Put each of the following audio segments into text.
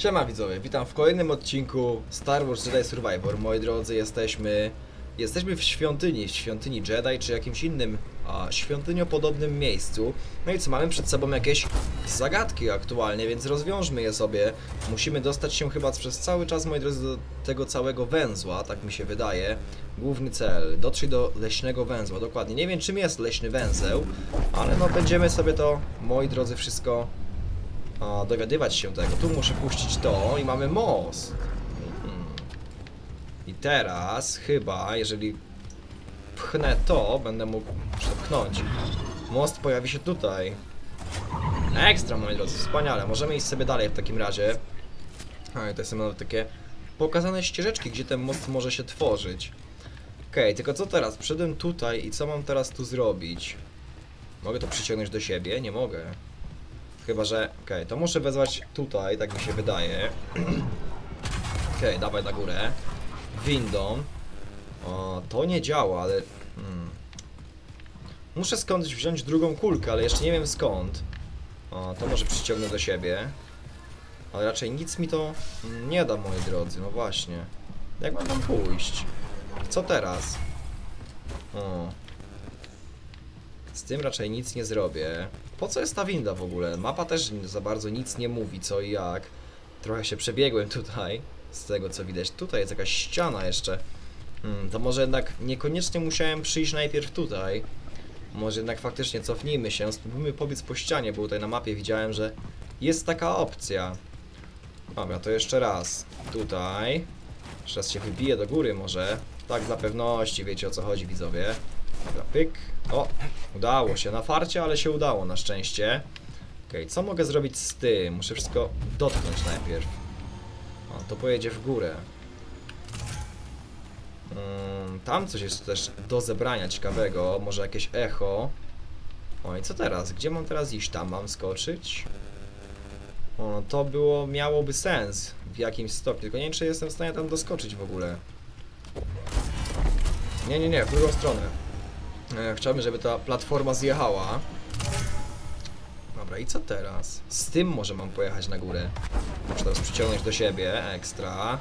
Siema widzowie, witam w kolejnym odcinku Star Wars Jedi Survivor. Moi drodzy, jesteśmy jesteśmy w świątyni, w świątyni Jedi czy jakimś innym a, świątyniopodobnym miejscu. No i co, mamy przed sobą jakieś zagadki aktualnie, więc rozwiążmy je sobie. Musimy dostać się chyba przez cały czas, moi drodzy, do tego całego węzła, tak mi się wydaje. Główny cel, dotrzeć do leśnego węzła, dokładnie. Nie wiem czym jest leśny węzeł, ale no będziemy sobie to, moi drodzy, wszystko a, dowiadywać się tego. Tu muszę puścić to i mamy most. Mhm. I teraz chyba, jeżeli pchnę to, będę mógł przepchnąć. Most pojawi się tutaj. Ekstra, moi drodzy, wspaniale. Możemy iść sobie dalej w takim razie. A, to są nawet takie pokazane ścieżeczki, gdzie ten most może się tworzyć. Okej, tylko co teraz? Przyszedłem tutaj i co mam teraz tu zrobić? Mogę to przyciągnąć do siebie? Nie mogę. Chyba, że... Okej, to muszę wezwać tutaj, tak mi się wydaje. Okej, dawaj na górę. Windą. O, to nie działa, ale... Hmm. Muszę skądś wziąć drugą kulkę, ale jeszcze nie wiem skąd. O, to może przyciągnę do siebie. Ale raczej nic mi to nie da, moi drodzy, no właśnie. Jak mam tam pójść? Co teraz? O. Z tym raczej nic nie zrobię. Po co jest ta winda w ogóle? Mapa też za bardzo nic nie mówi, co i jak. Trochę się przebiegłem tutaj, z tego co widać. Tutaj jest jakaś ściana jeszcze. Hmm, to może jednak niekoniecznie musiałem przyjść najpierw tutaj. Może jednak faktycznie cofnijmy się, spróbujmy pobiec po ścianie, bo tutaj na mapie widziałem, że jest taka opcja. Dobra, to jeszcze raz. Tutaj. Jeszcze raz się wybiję do góry może. Tak dla pewności, wiecie o co chodzi widzowie. Dobra, pyk. O, udało się. Na farcie, ale się udało na szczęście. Okej, co mogę zrobić z tym? Muszę wszystko dotknąć najpierw. O, to pojedzie w górę. Mm, tam coś jest też do zebrania ciekawego. Może jakieś echo. O i co teraz? Gdzie mam teraz iść? Tam mam skoczyć? O, no to było, miałoby sens w jakimś stopniu, tylko nie wiem, czy jestem w stanie tam doskoczyć w ogóle. Nie, nie, nie, w drugą stronę. E, chciałbym, żeby ta platforma zjechała. Dobra, i co teraz? Z tym może mam pojechać na górę. Muszę teraz przyciągnąć do siebie, ekstra.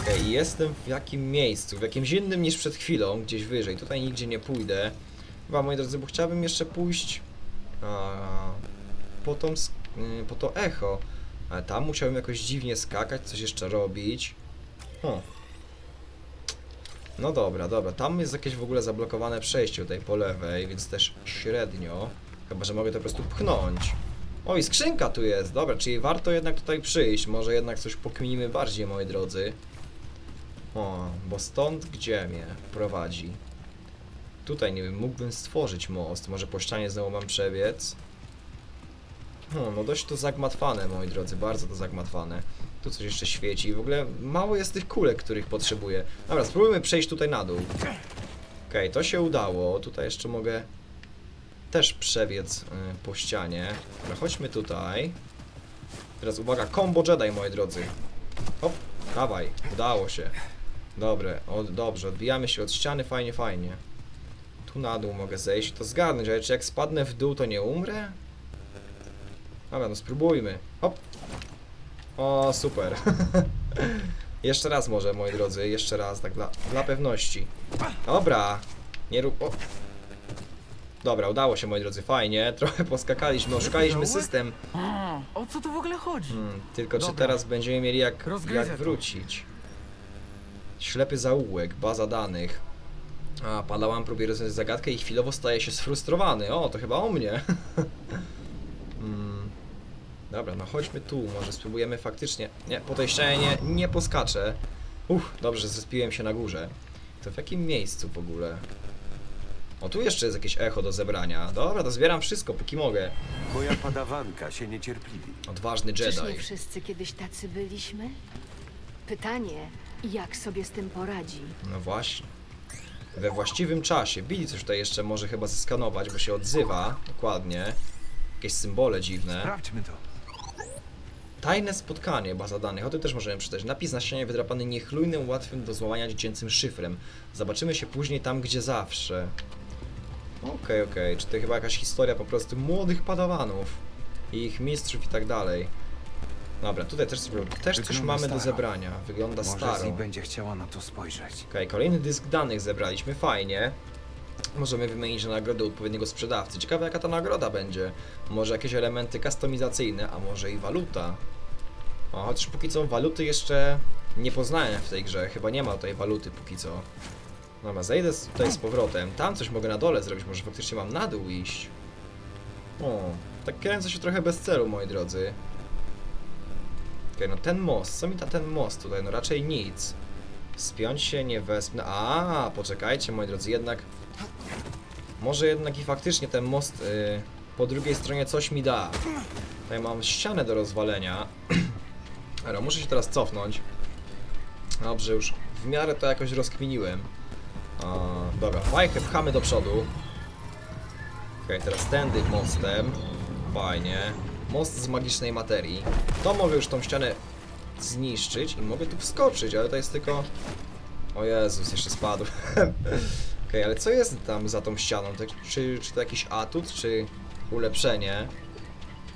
Okej, jestem w jakim miejscu? W jakimś innym niż przed chwilą, gdzieś wyżej. Tutaj nigdzie nie pójdę. Chyba, moi drodzy, bo chciałbym jeszcze pójść a, po, tą, y, po to echo. Ale tam musiałem jakoś dziwnie skakać, coś jeszcze robić. O. No dobra, dobra. Tam jest jakieś w ogóle zablokowane przejście tutaj po lewej, więc też średnio. Chyba, że mogę to po prostu pchnąć. Oj, skrzynka tu jest. Dobra, czyli warto jednak tutaj przyjść. Może jednak coś pokminimy bardziej, moi drodzy. O, bo stąd gdzie mnie prowadzi? Tutaj, nie wiem, mógłbym stworzyć most. Może po ścianie znowu mam przebiec. No, no dość to zagmatwane, moi drodzy, bardzo to zagmatwane. Tu coś jeszcze świeci. W ogóle mało jest tych kulek, których potrzebuję. Dobra, spróbujmy przejść tutaj na dół. Okej, to się udało. Tutaj jeszcze mogę też przebiec y, po ścianie. Dobra, chodźmy tutaj. Teraz uwaga, combo Jedi, moi drodzy. Hop, dawaj, udało się. Dobre, o, dobrze, odbijamy się od ściany, fajnie, fajnie. Tu na dół mogę zejść i to zgarnąć, ale czy jak spadnę w dół, to nie umrę? Dobra, no spróbujmy. Hop. O, super. jeszcze raz może, moi drodzy, jeszcze raz, tak dla, dla pewności. Dobra. Nie rób... O. Dobra, udało się, moi drodzy, fajnie. Trochę poskakaliśmy, oszukaliśmy system. A, o co tu w ogóle chodzi? Hmm, tylko czy Dobra. teraz będziemy mieli jak, Rozgryzę jak to. wrócić? Ślepy zaułek, baza danych. A, Padawan próbuje rozwiązać zagadkę i chwilowo staje się sfrustrowany. O, to chyba o mnie. Dobra, no chodźmy tu, może spróbujemy faktycznie... Nie, po tej ścianie nie, poskaczę. Uff, dobrze, zespiłem się na górze. To w jakim miejscu w ogóle? O, tu jeszcze jest jakieś echo do zebrania. Dobra, to zbieram wszystko, póki mogę. Moja padawanka się niecierpliwi. Odważny Czyż Jedi. nie wszyscy kiedyś tacy byliśmy? Pytanie, jak sobie z tym poradzi? No właśnie. We właściwym czasie. Billy coś tutaj jeszcze może chyba zeskanować, bo się odzywa. Dokładnie. Jakieś symbole dziwne. Sprawdźmy to. Tajne spotkanie, baza danych. O tym też możemy przeczytać. Napis na ścianie wydrapany niechlujnym, łatwym do złamania dziecięcym szyfrem. Zobaczymy się później tam, gdzie zawsze. Okej, okej. Czy to chyba jakaś historia po prostu młodych padawanów i ich mistrzów i tak dalej. Dobra, tutaj też, coś- też coś Wygląda mamy do staro. zebrania. Wygląda Może staro. Zi będzie chciała na to spojrzeć. Okej, kolejny dysk danych zebraliśmy, fajnie. Możemy wymienić na nagrodę odpowiedniego sprzedawcy. Ciekawe jaka ta nagroda będzie. Może jakieś elementy kustomizacyjne, a może i waluta. O, chociaż póki co waluty jeszcze nie poznałem w tej grze. Chyba nie ma tutaj waluty póki co. Dobra, zejdę tutaj z powrotem. Tam coś mogę na dole zrobić, może faktycznie mam na dół iść. O, tak kręcę się trochę bez celu, moi drodzy. Okej, no ten most, co mi da ten most tutaj? No raczej nic. Spiąć się nie wespnę. A, poczekajcie moi drodzy, jednak. Może jednak i faktycznie ten most y, po drugiej stronie coś mi da. Tutaj mam ścianę do rozwalenia. Ale muszę się teraz cofnąć. Dobrze, już w miarę to jakoś rozkminiłem. A, dobra, fajkę pchamy do przodu. Okej, teraz tędy mostem. Fajnie. Most z magicznej materii. To mogę już tą ścianę zniszczyć i mogę tu wskoczyć, ale to jest tylko... O Jezus, jeszcze spadł. Okej, ale co jest tam za tą ścianą? To, czy, czy to jakiś atut, czy ulepszenie?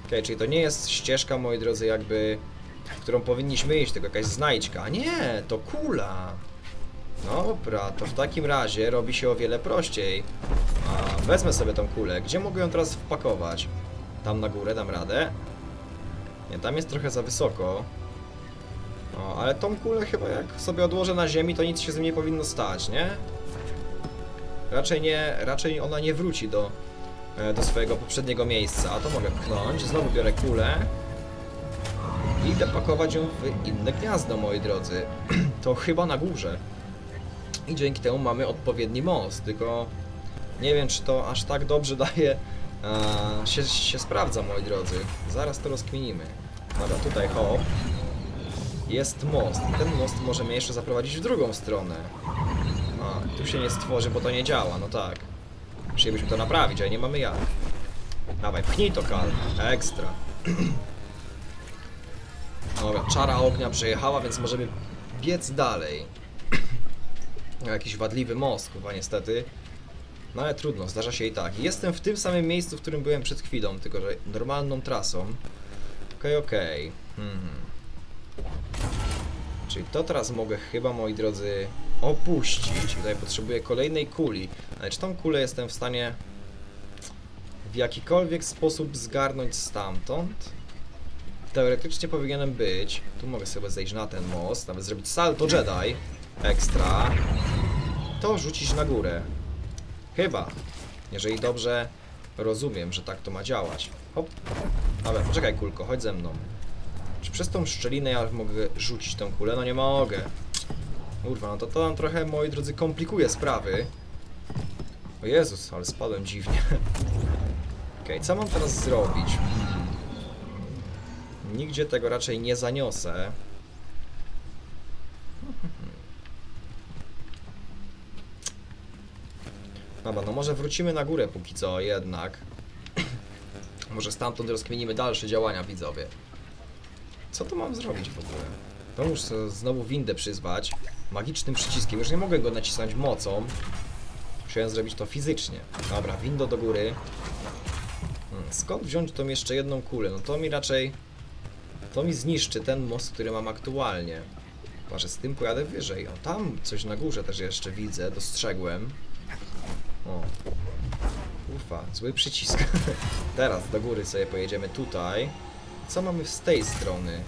Okej, czyli to nie jest ścieżka, moi drodzy, jakby... którą powinniśmy iść, tylko jakaś znajdźka. Nie, to kula. Dobra, to w takim razie robi się o wiele prościej. A, wezmę sobie tą kulę. Gdzie mogę ją teraz wpakować? Tam na górę dam radę. Nie, tam jest trochę za wysoko. O, ale tą kulę chyba jak sobie odłożę na ziemi, to nic się z nim nie powinno stać, nie? Raczej nie, raczej ona nie wróci do, e, do swojego poprzedniego miejsca. A to mogę pchnąć, znowu biorę kulę i idę pakować ją w inne gniazdo, moi drodzy. to chyba na górze. I dzięki temu mamy odpowiedni most, tylko nie wiem, czy to aż tak dobrze daje, się, się sprawdza, moi drodzy. Zaraz to rozkminimy. Dobra, tutaj hop. Jest most. Ten most może mnie jeszcze zaprowadzić w drugą stronę. Tu się nie stworzy, bo to nie działa, no tak. Musielibyśmy to naprawić, ale nie mamy jak. Dawaj, pchnij to, Kal. Ekstra. Dobra, czara ognia przejechała, więc możemy biec dalej. Jakiś wadliwy most, chyba niestety. No ale trudno, zdarza się i tak. Jestem w tym samym miejscu, w którym byłem przed chwilą, tylko że normalną trasą. Okej, okej. Hmm. Czyli to teraz mogę chyba, moi drodzy, opuścić. Tutaj potrzebuję kolejnej kuli. Ale czy tą kulę jestem w stanie w jakikolwiek sposób zgarnąć stamtąd? Teoretycznie powinienem być. Tu mogę sobie zejść na ten most, nawet zrobić salto Jedi. Ekstra. To rzucić na górę. Chyba. Jeżeli dobrze rozumiem, że tak to ma działać. Hop. Dobra, poczekaj kulko, chodź ze mną. Czy przez tą szczelinę ja mogę rzucić tą kulę? No nie mogę. Kurwa, no to to nam trochę, moi drodzy, komplikuje sprawy. O Jezus, ale spadłem dziwnie. Okej, co mam teraz zrobić? Hmm. Nigdzie tego raczej nie zaniosę. Dobra, no może wrócimy na górę póki co jednak. Może stamtąd rozkminimy dalsze działania, widzowie. Co tu mam zrobić w ogóle? To muszę znowu windę przyzwać magicznym przyciskiem. Już nie mogę go nacisnąć mocą. Musiałem zrobić to fizycznie. Dobra, windo do góry. Hmm, skąd wziąć tą jeszcze jedną kulę? No to mi raczej... To mi zniszczy ten most, który mam aktualnie. Chyba, że z tym pojadę wyżej. O, tam coś na górze też jeszcze widzę, dostrzegłem. O. Ufa, zły przycisk. Teraz do góry sobie pojedziemy tutaj. Co mamy z tej strony?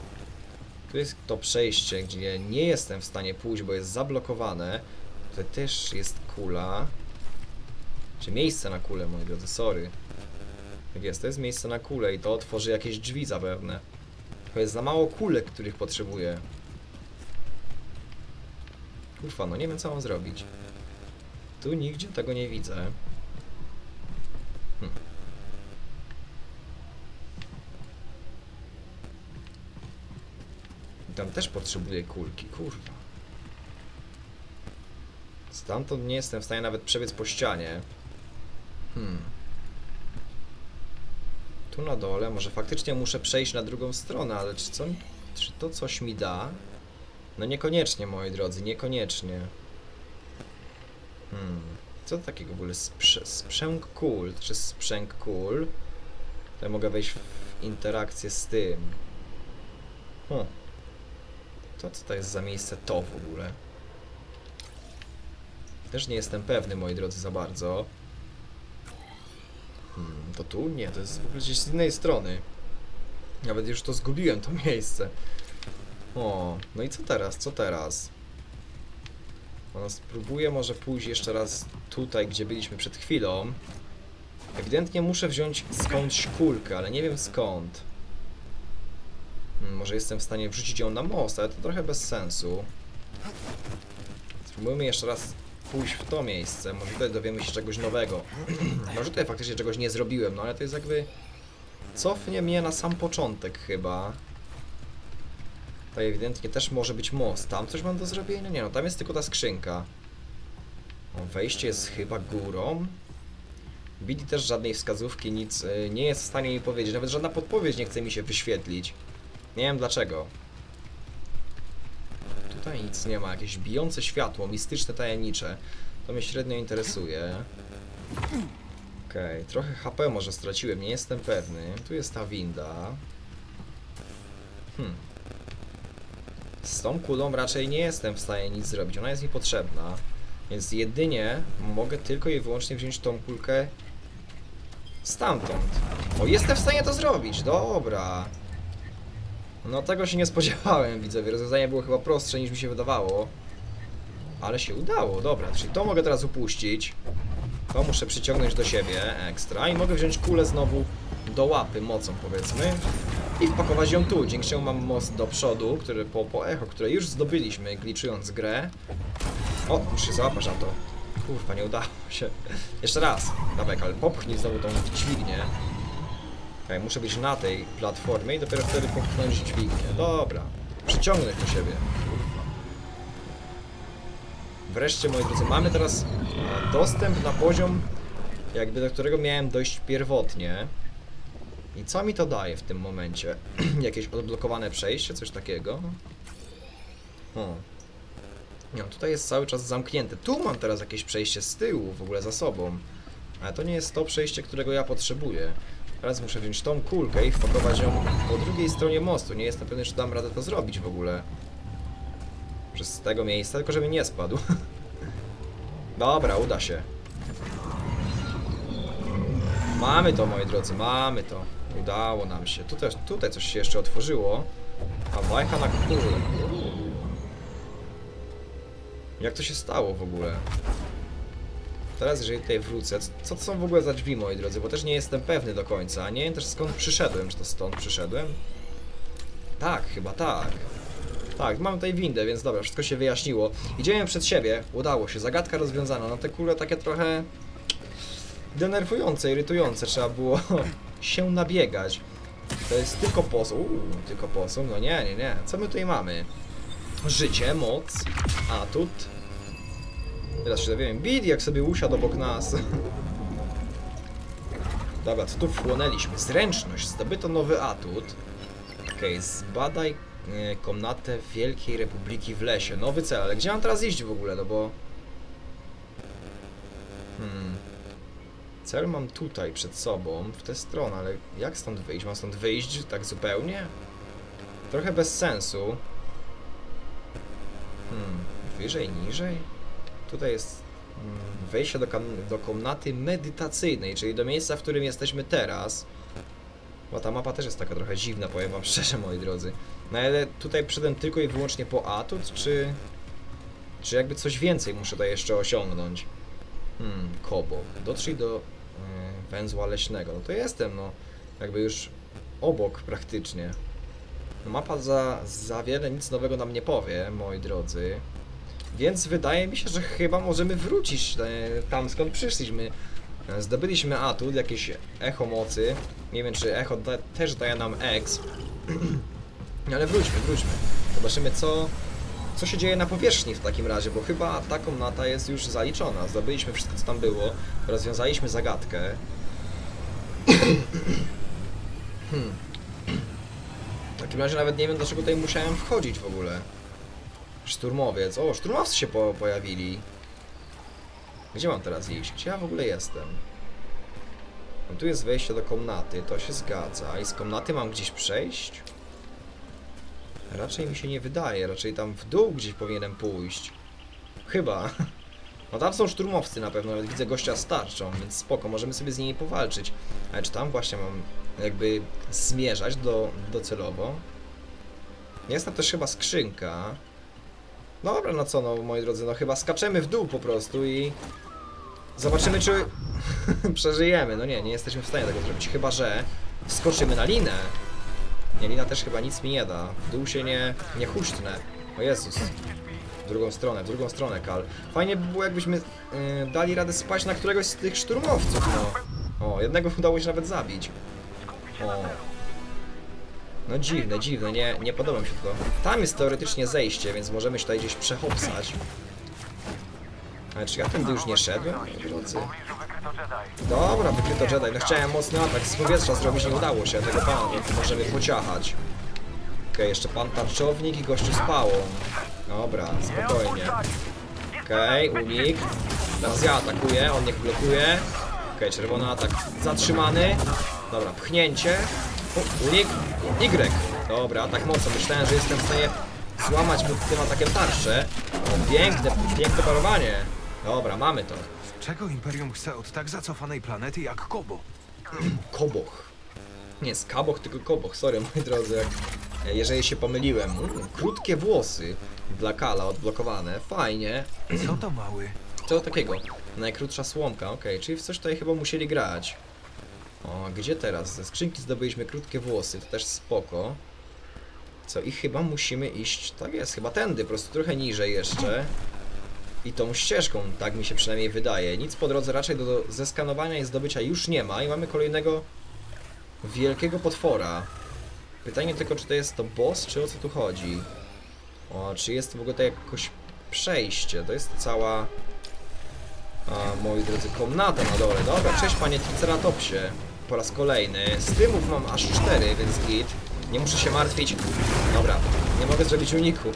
Tu jest to przejście, gdzie nie jestem w stanie pójść, bo jest zablokowane. Tutaj też jest kula. Czy miejsce na kulę, moi drodzy, sorry. Tak jest, to jest miejsce na kulę i to otworzy jakieś drzwi zapewne. To jest za mało kulek, których potrzebuję. Kurwa, no nie wiem co mam zrobić. Tu nigdzie tego nie widzę. Tam też potrzebuję kulki, kurwa. Stamtąd nie jestem w stanie nawet przebiec po ścianie. Hmm. Tu na dole, może faktycznie muszę przejść na drugą stronę, ale czy, co, czy to coś mi da? No niekoniecznie, moi drodzy, niekoniecznie. Hmm. Co to takiego w ogóle sprze sprzęg kul, czy sprzęg kul? To ja mogę wejść w interakcję z tym. Hm. To co to jest za miejsce to w ogóle? Też nie jestem pewny, moi drodzy, za bardzo. Hmm, to tu? Nie, to jest w ogóle gdzieś z innej strony. Nawet już to zgubiłem, to miejsce. O, no i co teraz? Co teraz? No, spróbuję może pójść jeszcze raz tutaj, gdzie byliśmy przed chwilą. Ewidentnie muszę wziąć skądś kulkę, ale nie wiem skąd. Może jestem w stanie wrzucić ją na most, ale to trochę bez sensu. Spróbujmy jeszcze raz pójść w to miejsce. Może tutaj dowiemy się czegoś nowego. może tutaj faktycznie czegoś nie zrobiłem, no ale to jest jakby... Cofnie mnie na sam początek chyba. Tutaj ewidentnie też może być most. Tam coś mam do zrobienia? Nie no, tam jest tylko ta skrzynka. O, wejście jest chyba górą. Billy też żadnej wskazówki, nic y, nie jest w stanie mi powiedzieć. Nawet żadna podpowiedź nie chce mi się wyświetlić. Nie wiem dlaczego. Tutaj nic nie ma. Jakieś bijące światło, mistyczne, tajemnicze. To mnie średnio interesuje. Okej, trochę HP może straciłem, nie jestem pewny. Tu jest ta winda. Hmm. Z tą kulą raczej nie jestem w stanie nic zrobić, ona jest mi potrzebna. Więc jedynie mogę tylko i wyłącznie wziąć tą kulkę stamtąd. O, jestem w stanie to zrobić, dobra. No tego się nie spodziewałem, widzowie. Rozwiązanie było chyba prostsze niż mi się wydawało. Ale się udało, dobra. Czyli to mogę teraz upuścić. To muszę przyciągnąć do siebie ekstra i mogę wziąć kulę znowu do łapy mocą powiedzmy i wpakować ją tu, dzięki czemu mam most do przodu, który po, po echo, które już zdobyliśmy gliczując grę. O, muszę się załapać na to. Kurwa, nie udało się. Jeszcze raz. Dawaj, ale popchnij znowu tą dźwignię. Okej, muszę być na tej platformie i dopiero wtedy popchnąć dźwignię. Dobra. Przyciągnąć do siebie. Wreszcie, moi drodzy, mamy teraz dostęp na poziom, jakby do którego miałem dojść pierwotnie. I co mi to daje w tym momencie? Jakieś odblokowane przejście, coś takiego? Nie, no, tutaj jest cały czas zamknięte. Tu mam teraz jakieś przejście z tyłu, w ogóle za sobą. Ale to nie jest to przejście, którego ja potrzebuję. Teraz muszę wziąć tą kulkę i wpakować ją po drugiej stronie mostu. Nie jestem pewny, czy dam radę to zrobić w ogóle. Przez tego miejsca, tylko żeby nie spadł. Dobra, uda się. Mamy to, moi drodzy, mamy to. Udało nam się. Tutaj, tutaj coś się jeszcze otworzyło. A wajcha na kulę. Jak to się stało w ogóle? Teraz, jeżeli tutaj wrócę, co to są w ogóle za drzwi, moi drodzy? Bo też nie jestem pewny do końca. Nie wiem też skąd przyszedłem. Czy to stąd przyszedłem? Tak, chyba tak. Tak, mam tutaj windę, więc dobra, wszystko się wyjaśniło. Idziemy przed siebie, udało się, zagadka rozwiązana. No te kule takie trochę denerwujące, irytujące, trzeba było się nabiegać. To jest tylko posum, Uuu, tylko posum, no nie, nie, nie. Co my tutaj mamy? Życie, moc, atut. Teraz się dowiemy. Bid jak sobie usiadł obok nas. Dobra, co tu wchłonęliśmy? Zręczność, zdobyto nowy atut. Okej, zbadaj e, komnatę Wielkiej Republiki w lesie. Nowy cel, ale gdzie mam teraz iść w ogóle, no bo... Hmm. Cel mam tutaj przed sobą, w tę stronę, ale jak stąd wyjść? Mam stąd wyjść tak zupełnie? Trochę bez sensu. Hmm, wyżej, niżej? Tutaj jest mm, wejście do, do komnaty medytacyjnej, czyli do miejsca, w którym jesteśmy teraz. Bo ta mapa też jest taka trochę dziwna, powiem wam szczerze, moi drodzy. No ale tutaj przyszedłem tylko i wyłącznie po atut, czy... Czy jakby coś więcej muszę tutaj jeszcze osiągnąć? Hmm, Kobo. Dotrzyj do y, węzła leśnego. No to jestem, no. Jakby już obok praktycznie. No, mapa za, za wiele nic nowego nam nie powie, moi drodzy. Więc wydaje mi się, że chyba możemy wrócić e, tam skąd przyszliśmy. E, Zdobyliśmy atut, jakieś echo mocy. Nie wiem, czy echo da, też daje nam exp. Ale wróćmy, wróćmy. Zobaczymy, co, co się dzieje na powierzchni w takim razie, bo chyba ta komnata jest już zaliczona. Zdobyliśmy wszystko, co tam było. Rozwiązaliśmy zagadkę. Hmm. W takim razie nawet nie wiem, dlaczego tutaj musiałem wchodzić w ogóle. Szturmowiec. O, szturmowcy się po pojawili. Gdzie mam teraz iść? Gdzie ja w ogóle jestem? No, tu jest wejście do komnaty, to się zgadza. I z komnaty mam gdzieś przejść? Raczej mi się nie wydaje, raczej tam w dół gdzieś powinienem pójść. Chyba. No tam są szturmowcy na pewno, nawet widzę gościa z tarczą, więc spoko, możemy sobie z nimi powalczyć. Ale czy tam właśnie mam jakby zmierzać do, docelowo? Jest tam też chyba skrzynka. Dobra, no co no, moi drodzy, no chyba skaczemy w dół po prostu i zobaczymy, czy przeżyjemy. No nie, nie jesteśmy w stanie tego zrobić, chyba że wskoczymy na linę. Nie, lina też chyba nic mi nie da. W dół się nie, nie huśtnę. O Jezus. W drugą stronę, w drugą stronę, Kal. Fajnie by było, jakbyśmy yy, dali radę spać na któregoś z tych szturmowców, no. O, jednego udało się nawet zabić. O. No dziwne, dziwne, nie, nie podoba mi się to. Tam jest teoretycznie zejście, więc możemy się tutaj gdzieś przechopsać. Ale czy ja tędy już nie szedłem, drodzy? Dobra, wykryto Jedi. No chciałem mocny atak z powietrza zrobić, nie udało się. Tego pana możemy pociachać. Okej, jeszcze pan tarczownik i gościu z pałą. Dobra, spokojnie. Okej, unik. Teraz ja atakuję, on niech blokuje. Okej, czerwony atak zatrzymany. Dobra, pchnięcie. O, unik. Y. Dobra, atak mocno. Myślałem, że jestem w stanie złamać mu tym atakiem tarczę. O, piękne, piękne parowanie. Dobra, mamy to. Czego Imperium chce od tak zacofanej planety jak Kobo? Koboch. Nie z Kaboch, tylko Koboch. Sorry, moi drodzy, jeżeli się pomyliłem. Mm, krótkie włosy dla Kala odblokowane. Fajnie. Co to mały? Co takiego? Najkrótsza słomka, okej, czyli w coś tutaj chyba musieli grać. O, gdzie teraz? Ze skrzynki zdobyliśmy krótkie włosy, to też spoko. Co, i chyba musimy iść, tak jest, chyba tędy, po prostu trochę niżej jeszcze. I tą ścieżką, tak mi się przynajmniej wydaje. Nic po drodze raczej do, do zeskanowania i zdobycia już nie ma i mamy kolejnego wielkiego potwora. Pytanie tylko, czy to jest to boss, czy o co tu chodzi? O, czy jest w ogóle to jakoś przejście? To jest cała... A, moi drodzy, komnata na dole. Dobra, cześć panie Triceratopsie. Po raz kolejny. Stymów mam aż cztery, więc git. Nie muszę się martwić. Dobra, nie mogę zrobić uniku.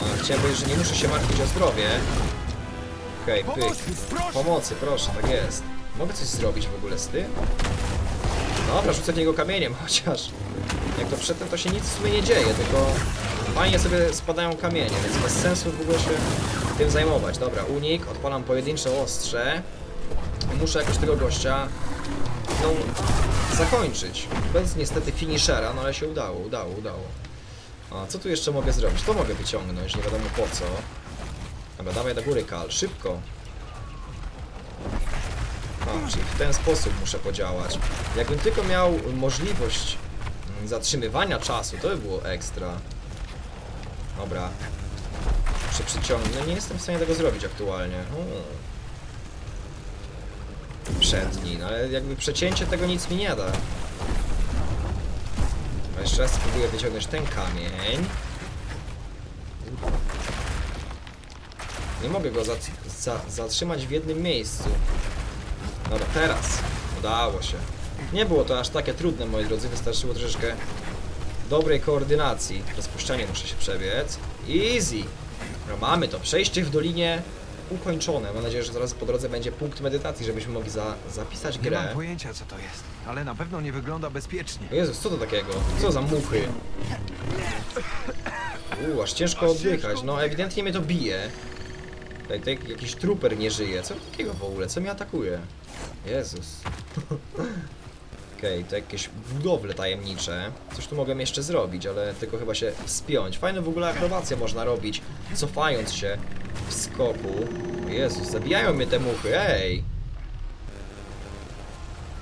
A, chciałem powiedzieć, że nie muszę się martwić o zdrowie. Okej, pyk. Pomocy, proszę, tak jest. Mogę coś zrobić w ogóle z tym? Dobra, rzucę w niego kamieniem, chociaż jak to przedtem to się nic w sumie nie dzieje, tylko fajnie sobie spadają kamienie, więc bez sensu w ogóle się tym zajmować. Dobra, unik, odpalam pojedyncze ostrze. Muszę jakoś tego gościa no, zakończyć. Bez niestety finishera, no ale się udało, udało, udało. A co tu jeszcze mogę zrobić? To mogę wyciągnąć, nie wiadomo po co. Dobra, dawaj do góry, Kal, szybko. A, czyli w ten sposób muszę podziałać. Jakbym tylko miał możliwość mm, zatrzymywania czasu, to by było ekstra. Dobra. Muszę przyciągnąć. No nie jestem w stanie tego zrobić aktualnie. O. Przedni, no ale jakby przecięcie tego nic mi nie da. A jeszcze raz spróbuję wyciągnąć ten kamień. Nie mogę go za za zatrzymać w jednym miejscu. Dobra, teraz. Udało się. Nie było to aż takie trudne, moi drodzy. Wystarczyło troszeczkę dobrej koordynacji. Rozpuszczenie muszę się przebiec. Easy. No mamy to. Przejście w dolinie ukończone. Mam nadzieję, że zaraz po drodze będzie punkt medytacji, żebyśmy mogli za zapisać Nie mam grę. pojęcia co to jest, ale na pewno nie wygląda bezpiecznie. O Jezus, co to takiego? Co za muchy? Uuu, aż ciężko oddychać. No, ewidentnie mnie to bije. Tutaj, tutaj jakiś trooper nie żyje. Co takiego w ogóle? Co mnie atakuje? Jezus. Okej, to jakieś budowle tajemnicze. Coś tu mogłem jeszcze zrobić, ale tylko chyba się wspiąć. Fajne w ogóle akrobacje można robić, cofając się w skoku. O Jezus, zabijają mnie te muchy, ej!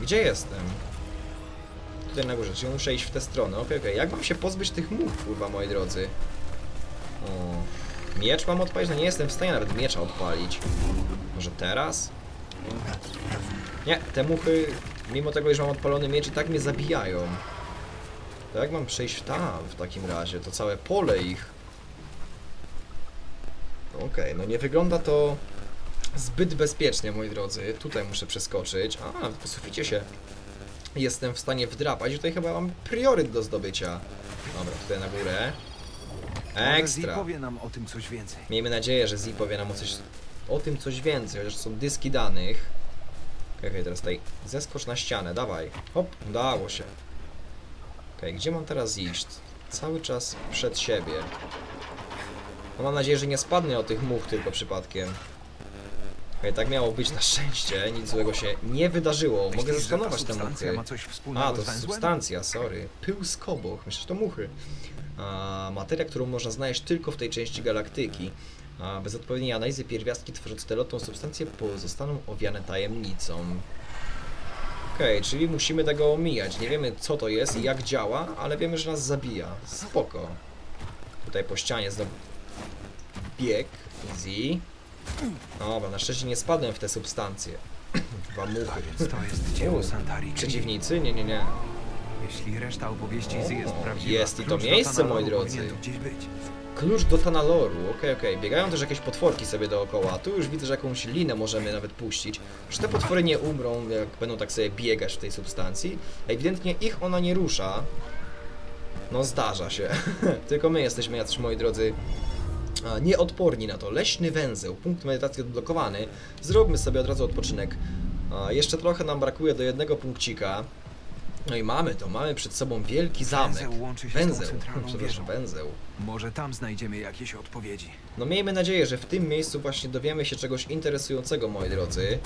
Gdzie jestem? Tutaj na górze, czyli muszę iść w tę stronę. Okej, okej. Jak mam się pozbyć tych much, kurwa, moi drodzy? O. Miecz mam odpalić? No nie jestem w stanie nawet miecza odpalić. Może teraz? Nie, te muchy, mimo tego, iż mam odpalony miecz, i tak mnie zabijają. To jak mam przejść tam w takim razie? To całe pole ich. Okej, no nie wygląda to zbyt bezpiecznie, moi drodzy. Tutaj muszę przeskoczyć. A, po suficie się jestem w stanie wdrapać. Tutaj chyba mam prioryt do zdobycia. Dobra, tutaj na górę. Ekstra. powie nam o tym coś więcej. Miejmy nadzieję, że Zee powie nam o, coś, o tym coś więcej, chociaż są dyski danych. Okej, okay, teraz tutaj zeskocz na ścianę, dawaj. Hop, udało się. Okej, gdzie mam teraz iść? cały czas przed siebie. No mam nadzieję, że nie spadnę o tych much tylko przypadkiem. Okej, tak miało być na szczęście, nic złego się nie wydarzyło. Mogę Myślisz, że ta zastanować te substancja muchy. ma coś wspólnego A, to z węzłem? substancja, sorry. Pył z koboch, myślę, że to muchy. A, materia, którą można znaleźć tylko w tej części galaktyki. A, bez odpowiedniej analizy pierwiastki tworzące tę lotną substancję pozostaną owiane tajemnicą. Okej, czyli musimy tego omijać. Nie wiemy co to jest i jak działa, ale wiemy, że nas zabija. Spoko. Tutaj po ścianie znowu bieg. Easy. Dobra, na szczęście nie spadłem w te substancje. Dwa muchy. Więc to jest dzieło Santari. Przeciwnicy? Nie, nie, nie. Jeśli reszta opowieści jest prawdziwa, jest i to klucz do miejsce, Tanaloru moi drodzy. powinien tu gdzieś być. Klucz do Tanaloru, okej, okej. Biegają też jakieś potworki sobie dookoła. Tu już widzę, że jakąś linę możemy nawet puścić. Że te potwory nie umrą, jak będą tak sobie biegać w tej substancji. Ewidentnie ich ona nie rusza. No zdarza się. Tylko my jesteśmy jacyś, moi drodzy, nieodporni na to. Leśny węzeł, punkt medytacji odblokowany. Zróbmy sobie od razu odpoczynek. Jeszcze trochę nam brakuje do jednego punkcika. No i mamy to, mamy przed sobą wielki zamek. Węzeł łączy się z tą Węzeł, centralną przepraszam, wieżą. węzeł. Może tam znajdziemy jakieś odpowiedzi. No miejmy nadzieję, że w tym miejscu właśnie dowiemy się czegoś interesującego, moi drodzy.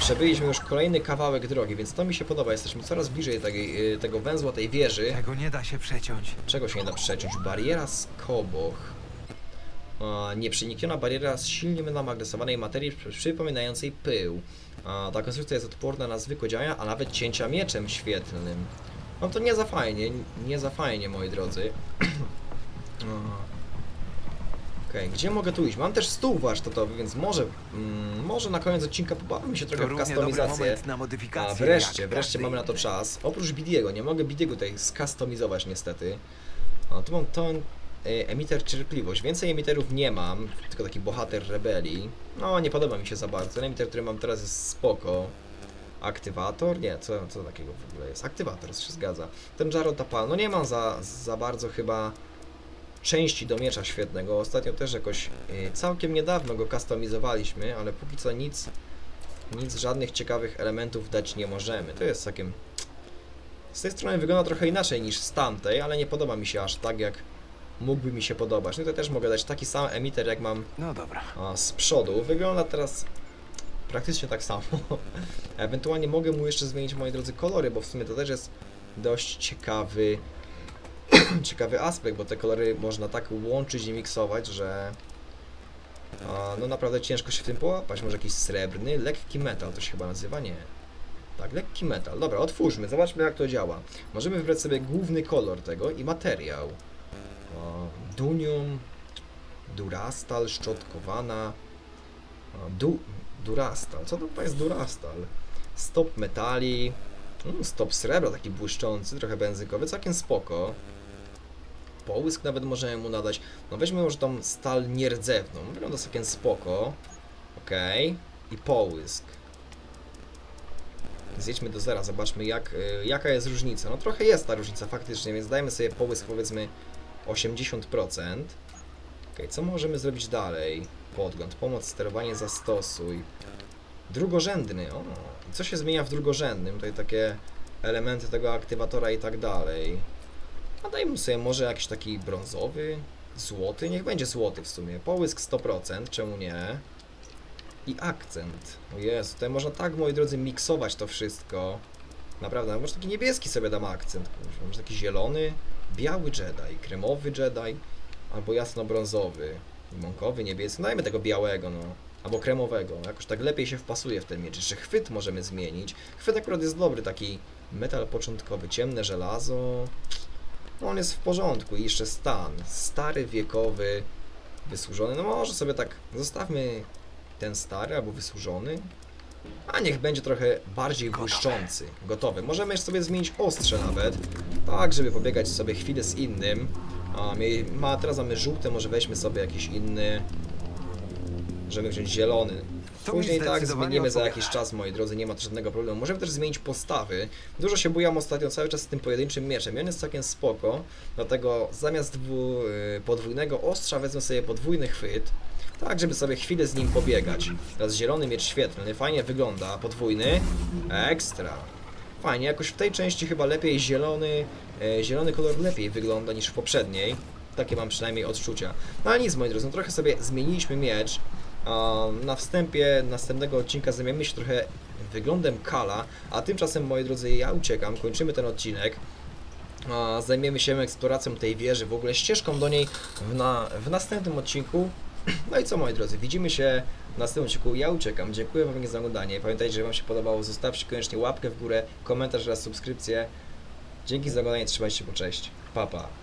Przebyliśmy już kolejny kawałek drogi, więc to mi się podoba. Jesteśmy coraz bliżej tej, y, tego węzła, tej wieży. Tego nie da się przeciąć. Czego się nie da przeciąć? Bariera z koboch. A, Nieprzenikniona bariera z silnie namagnesowanej materii przy- przypominającej pył. A, ta konstrukcja jest odporna na zwykłe działania, a nawet cięcia mieczem świetlnym. No to nie za fajnie, nie za fajnie, moi drodzy. A. Okej, gdzie mogę tu iść? Mam też stół warsztatowy, więc może, mm, może na koniec odcinka pobawimy się trochę w kustomizację. A wreszcie, wreszcie mamy na to czas. Oprócz Bidiego, nie mogę Bidiego tutaj skustomizować niestety. O, tu mam ton emiter cierpliwość. Więcej emiterów nie mam, tylko taki bohater rebelii. No, nie podoba mi się za bardzo. Ten emiter, który mam teraz jest spoko. Aktywator? Nie, co, co takiego w ogóle jest? Aktywator, się zgadza. Ten Jarotapal, no nie mam za, za bardzo chyba części do miecza świetnego. Ostatnio też jakoś e, całkiem niedawno go customizowaliśmy, ale póki co nic nic, żadnych ciekawych elementów dać nie możemy. To jest takim... Z tej strony wygląda trochę inaczej niż z tamtej, ale nie podoba mi się aż tak, jak mógłby mi się podobać. No to też mogę dać taki sam emiter, jak mam No dobra. a, z przodu. Wygląda teraz praktycznie tak samo. Ewentualnie mogę mu jeszcze zmienić, moi drodzy, kolory, bo w sumie to też jest dość ciekawy ciekawy aspekt, bo te kolory można tak łączyć i miksować, że a, no naprawdę ciężko się w tym połapać. Może jakiś srebrny, lekki metal to się chyba nazywa? Nie. Tak, lekki metal. Dobra, otwórzmy, zobaczmy jak to działa. Możemy wybrać sobie główny kolor tego i materiał. Dunium, durastal, szczotkowana. Du, durastal, co to jest durastal? Stop metali, mm, stop srebra, taki błyszczący, trochę benzykowy, całkiem spoko. Połysk nawet możemy mu nadać. No weźmy już tą stal nierdzewną, wygląda całkiem spoko. Okej. I połysk. Zjedźmy do zera, zobaczmy jak, y, jaka jest różnica. No trochę jest ta różnica faktycznie, więc dajmy sobie połysk powiedzmy 80%. Ok, co możemy zrobić dalej? Podgląd, pomoc, sterowanie, zastosuj. Drugorzędny, o. Co się zmienia w drugorzędnym? Tutaj takie elementy tego aktywatora i tak dalej. A dajmy sobie może jakiś taki brązowy, złoty, niech będzie złoty w sumie. Połysk 100%, czemu nie? I akcent. O Jezu, tutaj można tak, moi drodzy, miksować to wszystko. Naprawdę, a może taki niebieski sobie dam akcent. Może taki zielony, biały Jedi, kremowy Jedi, albo jasno-brązowy, limonkowy, niebieski. No Dajmy tego białego, no. Albo kremowego. Jakoś tak lepiej się wpasuje w ten miecz. Jeszcze chwyt możemy zmienić. Chwyt akurat jest dobry, taki metal początkowy, ciemne żelazo. No on jest w porządku. I jeszcze stan. Stary, wiekowy, wysłużony. No może sobie tak zostawmy ten stary albo wysłużony. A niech będzie trochę bardziej błyszczący. Gotowy. Możemy jeszcze sobie zmienić ostrze nawet. Tak, żeby pobiegać sobie chwilę z innym. A, ma, teraz mamy żółte, może weźmy sobie jakiś inny. Możemy wziąć zielony. Później tak zmienimy za jakiś czas, moi drodzy, nie ma żadnego problemu. Możemy też zmienić postawy. Dużo się bujam ostatnio cały czas z tym pojedynczym mieczem. I on jest całkiem spoko, dlatego zamiast y, podwójnego ostrza wezmę sobie podwójny chwyt. Tak, żeby sobie chwilę z nim pobiegać. Teraz zielony miecz świetlny, fajnie wygląda, podwójny. Ekstra. fajnie, jakoś w tej części chyba lepiej zielony, e, zielony kolor lepiej wygląda niż w poprzedniej. Takie mam przynajmniej odczucia. No ale nic, moi drodzy, no trochę sobie zmieniliśmy miecz. Um, na wstępie następnego odcinka zajmiemy się trochę wyglądem Kala, a tymczasem, moi drodzy, ja uciekam, kończymy ten odcinek. Zajmiemy się eksploracją tej wieży, w ogóle ścieżką do niej w, na, w następnym odcinku. No i co, moi drodzy, widzimy się w następnym odcinku. Ja uciekam. Dziękuję Wam za oglądanie. Pamiętajcie, że Wam się podobało, zostawcie koniecznie łapkę w górę, komentarz oraz subskrypcję. Dzięki za oglądanie, trzymajcie się, cześć. Pa, pa.